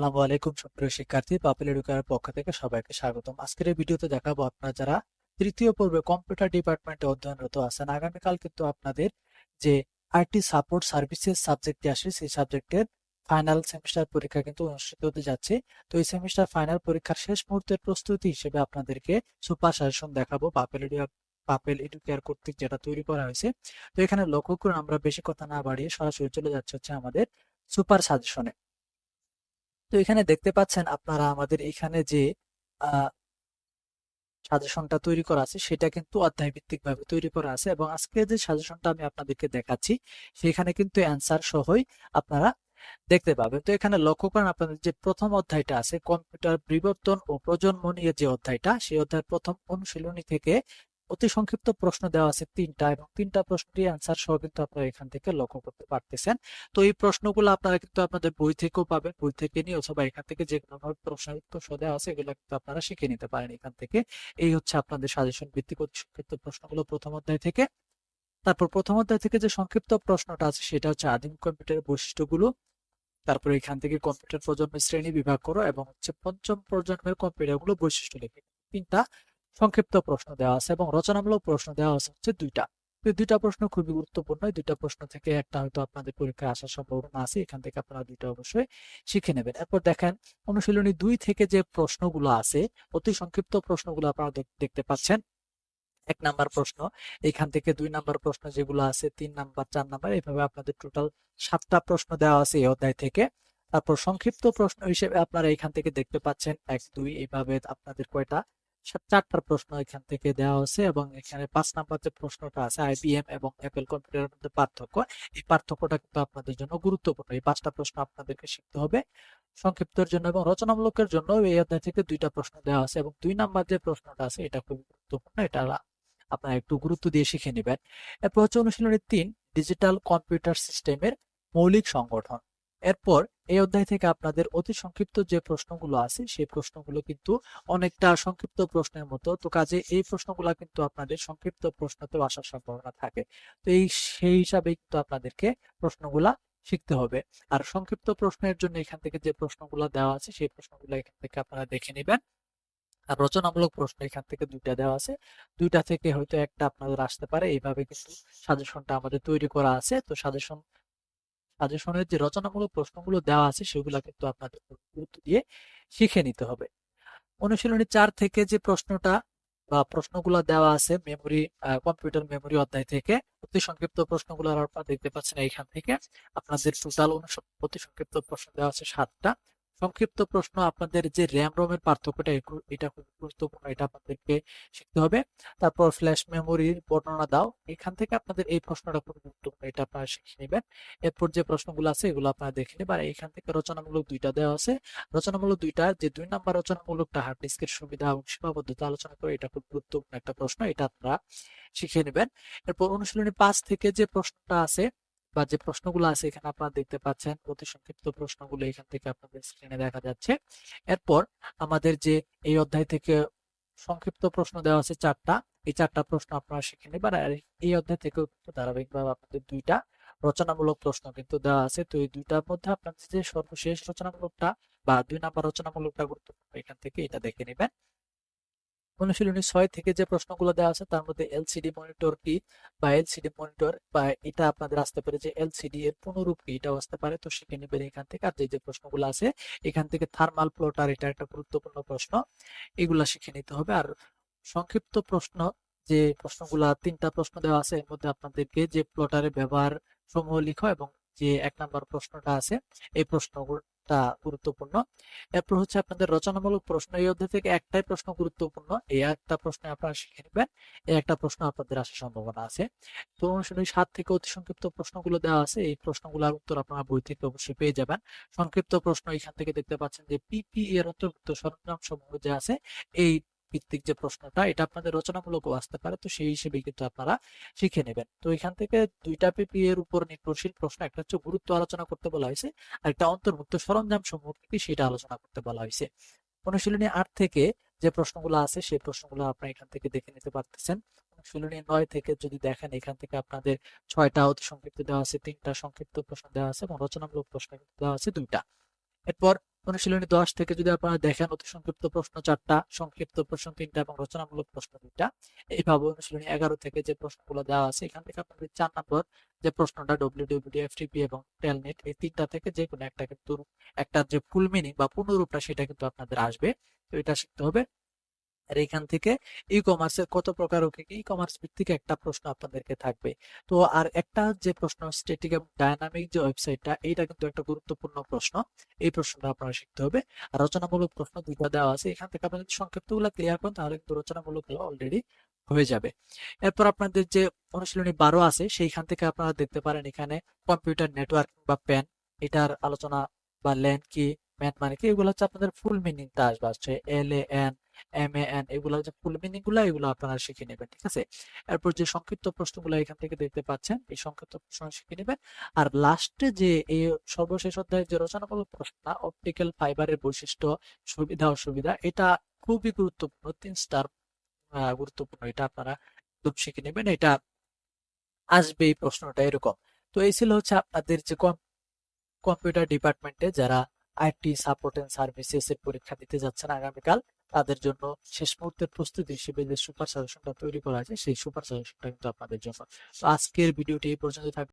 আসসালামু আলাইকুম সুপ্রিয় শিক্ষার্থী পাপেল এডুকার পক্ষ থেকে সবাইকে স্বাগতম। আজকের এই ভিডিওতে দেখাবো আপনারা যারা তৃতীয় পর্বে কম্পিউটার ডিপার্টমেন্টে অধ্যয়নরত আছেন, আগামীকাল কিন্তু আপনাদের যে আইটি সাপোর্ট সার্ভিসেস সাবজেক্টটি আসে সেই সাবজেক্টের ফাইনাল সেমিস্টার পরীক্ষা কিন্তু অনুষ্ঠিত হতে যাচ্ছে। তো এই সেমিস্টার ফাইনাল পরীক্ষার শেষ মুহূর্তের প্রস্তুতি হিসেবে আপনাদেরকে সুপার সাজেশন দেখাবো, পাপেল এডুকার পাপেল এডুকেয়ার কর্তৃক যেটা তৈরি করা হয়েছে। তো এখানে লক্ষ্য করুন, আমরা বেশি কথা না বাড়িয়ে সরাসরি চলে যাচ্ছে হচ্ছে আমাদের সুপার সাজেশনে তো এখানে দেখতে পাচ্ছেন আপনারা আমাদের এখানে যে সাজেশনটা তৈরি করা আছে, সেটা কিন্তু অধ্যায় ভিত্তিক ভাবে তৈরি করা আছে এবং আজকে যে সাজেশনটা আমি আপনাদেরকে দেখাচ্ছি, সেখানে কিন্তু অ্যান্সার সহই আপনারা দেখতে পাবেন। তো এখানে লক্ষ্য করেন আপনাদের যে প্রথম অধ্যায়টা আছে, কম্পিউটার বিবর্তন ও প্রজন্ম নিয়ে যে অধ্যায়টা, সেই অধ্যায়ের প্রথম অনুশীলনী থেকে অতি সংক্ষিপ্ত প্রশ্ন দেওয়া আছে তিনটা এবং তিনটা প্রশ্নটি অ্যান্সার সহ কিন্তু আপনারা এখান থেকে লক্ষ্য করতে পারতেছেন। তো এই প্রশ্নগুলো আপনারা কিন্তু আপনাদের বই থেকেও পাবেন, বই থেকে নিয়ে অথবা এখান থেকে যে কোনো ভাবে প্রশ্ন উত্তর সহ দেওয়া আছে, এগুলো কিন্তু আপনারা শিখে নিতে পারেন এখান থেকে। এই হচ্ছে আপনাদের সাজেশন ভিত্তিক অতি সংক্ষিপ্ত প্রশ্নগুলো প্রথম অধ্যায় থেকে। তারপর প্রথম অধ্যায় থেকে যে সংক্ষিপ্ত প্রশ্নটা আছে, সেটা হচ্ছে আদিম কম্পিউটারের বৈশিষ্ট্যগুলো। তারপরে এখান থেকে কম্পিউটার প্রজন্মের শ্রেণি বিভাগ করো এবং হচ্ছে পঞ্চম প্রজন্মের কম্পিউটারগুলো বৈশিষ্ট্য লিখে। তিনটা সংক্ষিপ্ত প্রশ্ন দেওয়া আছে এবং রচনামূলক প্রশ্ন দেওয়া আছে হচ্ছে দুইটা। দুইটা প্রশ্ন খুবই গুরুত্বপূর্ণ। এই দুইটা প্রশ্ন থেকে একটা হয়তো আপনাদের পরীক্ষায় আসার সম্ভাবনা আছে। এখান থেকে আপনারা দুইটা অবশ্যই শিখে নেবেন। এরপর দেখেন, অনুশীলনী দুই থেকে যে প্রশ্নগুলো আছে, অতি সংক্ষিপ্ত প্রশ্নগুলো আপনারা দেখতে পাচ্ছেন। এক নাম্বার প্রশ্ন, এখান থেকে দুই নাম্বার প্রশ্ন যেগুলো আছে, তিন নাম্বার, চার নাম্বার এইভাবে আপনাদের টোটাল সাতটা প্রশ্ন দেওয়া আছে এই অধ্যায় থেকে। তারপর সংক্ষিপ্ত প্রশ্ন হিসেবে আপনারা এখান থেকে দেখতে পাচ্ছেন, এক, দুই, এইভাবে আপনাদের কয়টা? চারটা প্রশ্ন এখান থেকে দেওয়া হচ্ছে এবং এখানে পাঁচ নাম্বার যে প্রশ্নটা আছে আইবিএম এবং অ্যাপেল কম্পিউটারের মধ্যে পার্থক্য। এই পার্থক্যটা কিন্তু আপনাদের জন্য গুরুত্বপূর্ণ। এই পাঁচটা প্রশ্ন আপনাদেরকে শিখতে হবে সংক্ষিপ্তর জন্য এবং রচনামূলকের জন্য। এই অধ্যায় থেকে দুইটা প্রশ্ন দেওয়া আছে এবং দুই নাম্বার যে প্রশ্নটা আছে, এটা খুবই গুরুত্বপূর্ণ। এটা আপনারা একটু গুরুত্ব দিয়ে শিখে নেবেন। এরপর হচ্ছে অনুশীলনী তিন, ডিজিটাল কম্পিউটার সিস্টেমের মৌলিক সংগঠন। এরপর এই অধ্যায় থেকে আপনাদের অতি সংক্ষিপ্ত যে প্রশ্নগুলো আছে, সেই প্রশ্নগুলো কিন্তু অনেকটা সংক্ষিপ্ত প্রশ্নের মতো। তো কাজে এই প্রশ্নগুলো কিন্তু আপনাদের সংক্ষিপ্ত প্রশ্নতেও আসার সম্ভাবনা থাকে। তো এই সেই হিসাবে কিন্তু আপনাদেরকে প্রশ্নগুলা শিখতে হবে। আর সংক্ষিপ্ত প্রশ্নের জন্য এখান থেকে যে প্রশ্নগুলো দেওয়া আছে, সেই প্রশ্নগুলো এখান থেকে আপনারা দেখে নেবেন। আর রচনামূলক প্রশ্ন এখান থেকে দুইটা দেওয়া আছে। দুইটা থেকে হয়তো একটা আপনাদের আসতে পারে। এইভাবে কিন্তু সাজেশনটা আমাদের তৈরি করা আছে। তো সাজেশন সাজেশনের যে রচনামূলক প্রশ্নগুলো দেওয়া আছে, সেগুলো কিন্তু আপনাদের গুরুত্ব দিয়ে শিখে নিতে হবে। অনুশীলনী চার থেকে যে প্রশ্নটা বা প্রশ্নগুলো দেওয়া আছে মেমোরি কম্পিউটার মেমোরি অধ্যায় থেকে, অতি সংক্ষিপ্ত প্রশ্নগুলো দেখতে পাচ্ছেন এইখান থেকে, আপনাদের টোটাল অতি সংক্ষিপ্ত প্রশ্ন দেওয়া আছে সাতটা। সংক্ষিপ্ত প্রশ্ন, আপনাদের যে র্যাম রোমের পার্থক্যটা এটা খুব গুরুত্বপূর্ণ, এটা আপনাদেরকে শিখতে হবে। তারপর ফ্ল্যাশ মেমোরির বর্ণনা দাও। এখান থেকে আপনাদের এই প্রশ্নটা খুব গুরুত্বপূর্ণ, এটা আপনারা শিখে নেবেন। এরপর যে প্রশ্নগুলো আছে, এগুলো আপনারা দেখে নেবেন। আর এখান থেকে রচনামূলক দুইটা দেওয়া আছে। রচনামূলক দুইটা, যে দুই নাম্বার রচনামূলকটা হার্ড ডিস্কের সুবিধা এবং সীমাবদ্ধতা আলোচনা করে, এটা খুব গুরুত্বপূর্ণ একটা প্রশ্ন, এটা আপনারা শিখে নেবেন। এরপর অনুশীলনী পাঁচ থেকে যে প্রশ্নটা আছে বা যে প্রশ্নগুলো আছে এখানে আপনারা দেখতে পাচ্ছেন অতি সংক্ষিপ্ত প্রশ্নগুলো এখান থেকে আপনাদের স্ক্রিনে দেখা যাচ্ছে। এরপর আমাদের যে এই অধ্যায় থেকে সংক্ষিপ্ত প্রশ্ন দেওয়া আছে চারটা, এই চারটা প্রশ্ন আপনারা শিখে নেবেন আর এই অধ্যায় থেকেও ধারাবাহিকভাবে আপনাদের দুইটা রচনামূলক প্রশ্ন কিন্তু দেওয়া আছে। তো এই দুইটার মধ্যে আপনাদের যে সর্বশেষ রচনামূলকটা বা দুই নাম্বার রচনামূলকটা গুরুত্বপূর্ণ, এখান থেকে এটা দেখে নেবেন। অনুশীলনী ছয় থেকে যে প্রশ্নগুলো দেওয়া আছে, তার মধ্যে এলসিডি মনিটর কি বা এলসিডি মনিটর বা এটা আপনাদের আসতে পারে যে এলসিডি এর পুনরূপ কি, এটাও আসতে পারে। তো এখান থেকে আর যে যে প্রশ্নগুলো আছে, এখান থেকে থার্মাল প্লটার এটা একটা গুরুত্বপূর্ণ প্রশ্ন, এগুলা শিখে নিতে হবে। আর সংক্ষিপ্ত প্রশ্ন, যে প্রশ্নগুলা তিনটা প্রশ্ন দেওয়া আছে, এর মধ্যে আপনাদেরকে যে প্লটারের ব্যবহার সমূহ লিখো এবং যে এক নাম্বার প্রশ্নটা আছে, এই প্রশ্নটা গুরুত্বপূর্ণ। এরপর হচ্ছে আপনাদের রচনামূলক প্রশ্ন, এই অধ্যায় থেকে একটাই প্রশ্ন গুরুত্বপূর্ণ, এই একটা প্রশ্ন আপনারা শিখে নেবেন, এই একটা প্রশ্ন আপনাদের আসার সম্ভাবনা আছে। তো অনুশীলনী সাত থেকে অতি সংক্ষিপ্ত প্রশ্নগুলো দেওয়া আছে, এই প্রশ্নগুলোর উত্তর আপনারা বই থেকে অবশ্যই পেয়ে যাবেন। সংক্ষিপ্ত প্রশ্ন এখান থেকে দেখতে পাচ্ছেন যে পিপি এর অন্তর্ভুক্ত সরঞ্জাম সমূহ যে আছে, এই ভিত্তিক যে প্রশ্নটা, এটা আপনাদের রচনামূলকও আসতে পারে। তো সেই হিসেবে কিন্তু আপনারা শিখে নেবেন। তো এখান থেকে দুইটা পিপি এর উপর নির্ভরশীল প্রশ্ন, একটা হচ্ছে গুরুত্ব আলোচনা করতে বলা হয়েছে, আর একটা অন্তর্ভুক্ত সরঞ্জাম সমূহ কি সেটা আলোচনা করতে বলা হয়েছে। অনুশীলনী আট থেকে যে প্রশ্নগুলো আছে, সেই প্রশ্নগুলো আপনারা এখান থেকে দেখে নিতে পারতেছেন। অনুশীলনী নয় থেকে যদি দেখেন, এখান থেকে আপনাদের ছয়টা অতি সংক্ষিপ্ত দেওয়া আছে, তিনটা সংক্ষিপ্ত প্রশ্ন দেওয়া আছে এবং রচনামূলক প্রশ্ন দেওয়া আছে দুইটা। এরপর অনুশীলনী দশ থেকে যদি আপনারা দেখেন, অতি সংক্ষিপ্ত প্রশ্ন চারটা, সংক্ষিপ্ত প্রশ্ন তিনটা এবং রচনামূলক প্রশ্ন দুইটা, এইভাবে অনুশীলনী এগারো থেকে যে প্রশ্নগুলো দেওয়া আছে, এখান থেকে আপনাদের চার নম্বর যে প্রশ্নটা ডব্লিউডব্লিউডি এফটিপি এবং টেলনেট এই তিনটা থেকে যে কোনো একটা কিন্তু, একটা যে ফুল মিনিং বা পূর্ণরূপটা সেটা কিন্তু আপনাদের আসবে। তো এটা শিখতে হবে। আর এখান থেকে ই কমার্সের কত প্রকার ই কমার্স ভিত্তিক একটা প্রশ্ন আপনাদেরকে থাকবে। তো আর একটা যে প্রশ্ন স্ট্যাটিক এবং ডায়নামিক যে ওয়েবসাইটটা এইটা কিন্তু একটা গুরুত্বপূর্ণ প্রশ্ন। এই প্রশ্নটা আপনারা শিখতে হবে। রচনামূলক প্রশ্ন দুইটা দেওয়া আছে। এখান থেকে আপনারা যদি সংক্ষিপ্তগুলো ক্লিয়ার করেন, তাহলে কিন্তু রচনামূলক অলরেডি হয়ে যাবে। এরপর আপনাদের যে অনুশীলনী বারো আছে, সেইখান থেকে আপনারা দেখতে পারেন এখানে কম্পিউটার নেটওয়ার্কিং বা প্যান এটার আলোচনা বা ল্যান কি ম্যান মানে কি, এগুলো হচ্ছে আপনাদের ফুল মিনিংটা আসবে। হচ্ছে L A N M A N এগুলো যে ফুল মিনিংগুলো, এগুলো আপনারা শিখে নেবেন, ঠিক আছে? এরপর যে সংক্ষিপ্ত প্রশ্নগুলো এখান থেকে দেখতে পাচ্ছেন, এই সংক্ষিপ্ত প্রশ্ন শিখে নেবেন। আর লাস্টে যে এই সর্বশেষ অধ্যায়ে যে রচনামূলক প্রশ্ন অপটিক্যাল ফাইবারের বৈশিষ্ট্য, সুবিধা, অসুবিধা, এটা খুবই গুরুত্বপূর্ণ, তিন স্টার গুরুত্বপূর্ণ, এটা আপনারা একদম শিখে নেবেন, এটা আসবে এই প্রশ্নটা এরকম। তো এই ছিল হচ্ছে আপনাদের যে কম্পিউটার ডিপার্টমেন্টে যারা আইটি সাপোর্ট এন্ড সার্ভিসেস এর পরীক্ষা দিতে যাচ্ছেন আগামীকাল। তাদের জন্য শেষ মুহূর্তের প্রস্তুতি হিসেবে যে সুপার সাজেশনটা তৈরি করা আছে, সেই সুপার সাজেশনটা কিন্তু আপনাদের জন্য। আজকের ভিডিওটি এই পর্যন্ত থাকবে